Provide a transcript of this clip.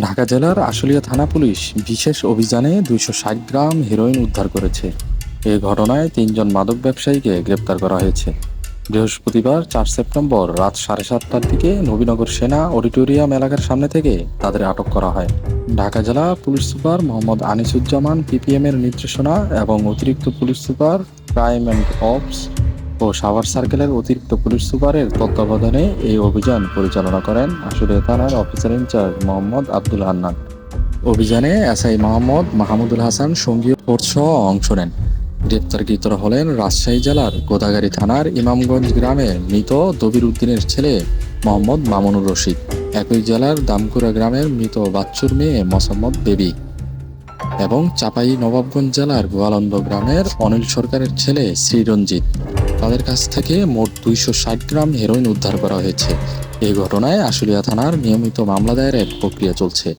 ঢাকা জেলার আশুলিয়া থানা পুলিশ বিশেষ অভিযানে দুইশো ষাট গ্রাম হেরোইন উদ্ধার করেছে। এ ঘটনায় তিনজন মাদক ব্যবসায়ীকে গ্রেপ্তার করা হয়েছে। বৃহস্পতিবার চার সেপ্টেম্বর রাত সাড়ে সাতটার দিকে নবীনগর সেনা অডিটোরিয়াম এলাকার সামনে থেকে তাদের আটক করা হয়। ঢাকা জেলা police super Mohammad Anisuzzaman PPM এর নির্দেশনা এবং অতিরিক্ত police super crime and ops ও সাভার সার্কেলের অতিরিক্ত পুলিশ সুপারের তত্ত্বাবধানে এই অভিযান পরিচালনা করেন আশুলিয়া থানার officer in charge Mohammad Abdul Hannan. অভিযানে এসআই মোহাম্মদ মাহমুদুল হাসান সঙ্গীয় ফোর্স সহ অংশ নেন। গ্রেপ্তারকৃতরা হলেন রাজশাহী জেলার গোদাগাড়ি থানার ইমামগঞ্জ গ্রামের মৃত দবির উদ্দিনের ছেলে মোহাম্মদ মামুনুর রশিদ। একই জেলার দামকুড়া গ্রামের মৃত বাচ্চুর মেয়ে মোসাম্মদ বেবি। এবং চাপাই নবাবগঞ্জ জেলার গোয়ালন্দ গ্রামের অনিল সরকারের ছেলে শ্রীরঞ্জিত। তাদের কাছ থেকে মোট দুইশো ষাট গ্রাম হেরোইন উদ্ধার করা হয়েছে। এই ঘটনায় আশুলিয়া থানার নিয়মিত মামলা দায়েরের প্রক্রিয়া চলছে।